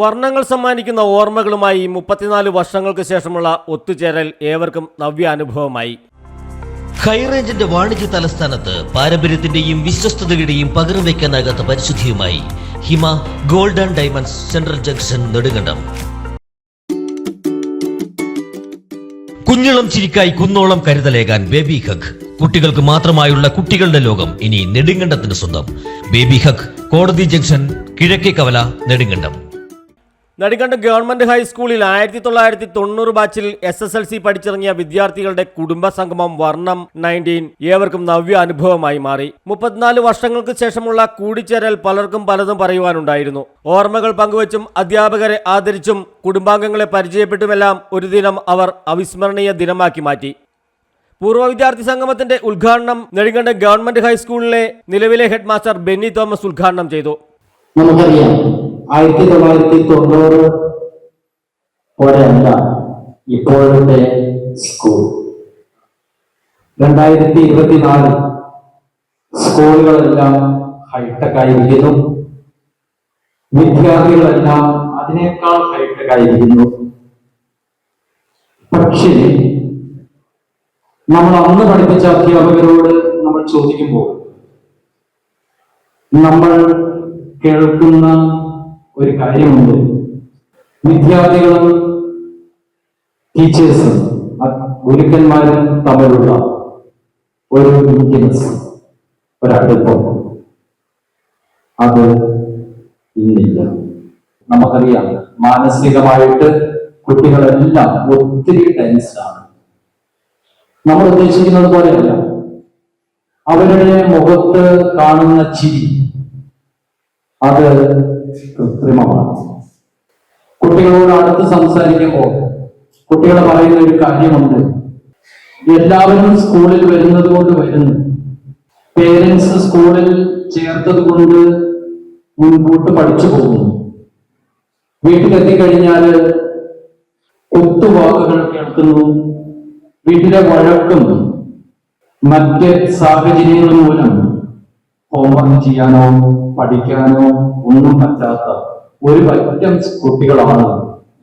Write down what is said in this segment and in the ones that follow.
വർണങ്ങൾ സമ്മാനിക്കുന്ന ഓർമ്മകളുമായി മുപ്പത്തിനാല് വർഷങ്ങൾക്ക് ശേഷമുള്ള ഒത്തുചേരൽ ഏവർക്കും നവ്യാനുഭവമായി. ഹൈറേഞ്ചിന്റെ വാണിജ്യ തലസ്ഥാനത്ത് പാരമ്പര്യത്തിന്റെയും വിശ്വസ്തതയുടെയും പകരം വയ്ക്കാനാകാത്ത പരിശുദ്ധിയുമായി Hima golden diamonds central junction Nedumkandam. കുഞ്ഞിളം ചിരിക്കായി കുന്നോളം കരുതലേകാൻ ബേബി ഹഗ്. കുട്ടികൾക്ക് മാത്രമായുള്ള കുട്ടികളുടെ ലോകം ഇനി നെടുങ്കണ്ടത്തിന് സ്വന്തം. ബേബി ഹഗ് കോടതി ജംഗ്ഷൻ കിഴക്കേ കവല നെടുങ്കണ്ടം. നടികണ്ട് ഗവൺമെന്റ് ഹൈസ്കൂളിൽ ആയിരത്തി തൊള്ളായിരത്തി തൊണ്ണൂറ് ബാച്ചിൽ എസ് എസ് എൽ സി പഠിച്ചിറങ്ങിയ വിദ്യാർത്ഥികളുടെ കുടുംബ സംഗമം വർണം നയന്റീൻ ഏവർക്കും നവ്യ അനുഭവമായി മാറി. മുപ്പത്തിനാല് വർഷങ്ങൾക്ക് ശേഷമുള്ള കൂടിച്ചേരൽ പലർക്കും പലതും പറയുവാനുണ്ടായിരുന്നു. ഓർമ്മകൾ പങ്കുവച്ചും അധ്യാപകരെ ആദരിച്ചും കുടുംബാംഗങ്ങളെ പരിചയപ്പെട്ടുമെല്ലാം ഒരു ദിനം അവർ അവിസ്മരണീയ ദിനമാക്കി മാറ്റി. പൂർവ വിദ്യാർത്ഥി സംഗമത്തിന്റെ ഉദ്ഘാടനം നെടുങ്കണ്ടം ഗവൺമെന്റ് ഹൈസ്കൂളിലെ നിലവിലെ ഹെഡ് മാസ്റ്റർ ബെന്നി തോമസ് ഉദ്ഘാടനം ചെയ്തു. നമുക്കറിയാം. ആയിരത്തി തൊള്ളായിരത്തി തൊണ്ണൂറ് പോലെയല്ല ഇപ്പോഴത്തെ സ്കൂൾ രണ്ടായിരത്തി ഇരുപത്തിനാല് സ്കൂളുകളെല്ലാം ഹൈടെക് ആയിരിക്കുന്നു വിദ്യാർത്ഥികളെല്ലാം അതിനേക്കാൾ ഹൈടെക് ആയിരിക്കുന്നു പക്ഷേ നമ്മൾ അന്ന് പഠിപ്പിച്ച അധ്യാപകരോട് നമ്മൾ ചോദിക്കുമ്പോൾ നമ്മൾ കേൾക്കുന്ന ഒരു കാര്യമുണ്ട്. വിദ്യാർത്ഥികളും ടീച്ചേഴ്സും ഗുരുക്കന്മാരും തമ്മിലുള്ള ഒരു ഇന്റിമസ് ഒരടുപ്പം അത് ഇന്നില്ല. നമുക്കറിയാം മാനസികമായിട്ട് കുട്ടികളെല്ലാം ഒത്തിരി ടെൻസാണ് നമ്മൾ ഉദ്ദേശിക്കുന്നത് പോലെയല്ല. അവരുടെ മുഖത്ത് കാണുന്ന ചിരി അത് കൃത്രിമമാണ്. കുട്ടികളോട് അടുത്ത് സംസാരിക്കുമ്പോൾ കുട്ടികൾ പറയുന്ന ഒരു കാര്യമുണ്ട്. എല്ലാവരും സ്കൂളിൽ വരുന്നത് കൊണ്ട് വരുന്നു. പേരൻസ് സ്കൂളിൽ ചേർത്തത് കൊണ്ട് മുൻപോട്ട് പഠിച്ചു പോകുന്നു. വീട്ടിലെത്തിക്കഴിഞ്ഞാൽ കുത്തുവാക്കുകൾ കേൾക്കുന്നു. വീട്ടിലെ വഴക്കും മറ്റ് സാഹചര്യങ്ങളും മൂലം ഹോംവർക്ക് ചെയ്യാനോ പഠിക്കാനോ ഒന്നും പറ്റാത്ത ഒരു പറ്റം കുട്ടികളാണ്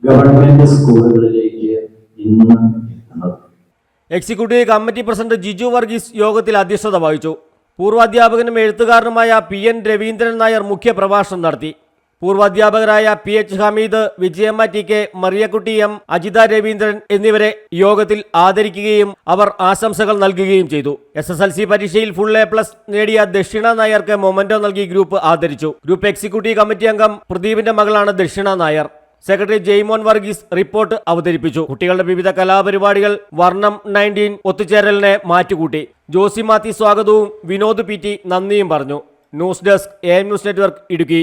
ഗവൺമെന്റ് സ്കൂളുകളിലേക്ക് ഇന്ന് എത്തുന്നത്. Executive committee president Jiju Varghese യോഗത്തിൽ അധ്യക്ഷത വഹിച്ചു. പൂർവാധ്യാപകനും എഴുത്തുകാരനുമായ പി എൻ രവീന്ദ്രൻ നായർ മുഖ്യ പ്രഭാഷണം നടത്തി. പൂർവാധ്യാപകരായ P H Hameed Vijayamma T K Mariyakutty M Ajitha Raveendran എന്നിവരെ യോഗത്തിൽ ആദരിക്കുകയും അവർ ആശംസകൾ നൽകുകയും ചെയ്തു. എസ് എസ് എൽ സി പരീക്ഷയിൽ ഫുൾ എ പ്ലസ് നേടിയ ദക്ഷിണ നായർക്ക് മൊമെന്റോ നൽകി ഗ്രൂപ്പ് ആദരിച്ചു. ഗ്രൂപ്പ് എക്സിക്യൂട്ടീവ് കമ്മിറ്റി അംഗം പ്രദീപിന്റെ മകളാണ് ദക്ഷിണ നായർ. സെക്രട്ടറി ജെയ്മോൻ വർഗീസ് റിപ്പോർട്ട് അവതരിപ്പിച്ചു. കുട്ടികളുടെ വിവിധ കലാപരിപാടികൾ വർണം നയന്റീൻ ഒത്തുചേരലിനെ മാറ്റുകൂട്ടി. ജോസി മാത്തി സ്വാഗതവും വിനോദ് പി ടി നന്ദിയും പറഞ്ഞു. News desk A news network Idukki.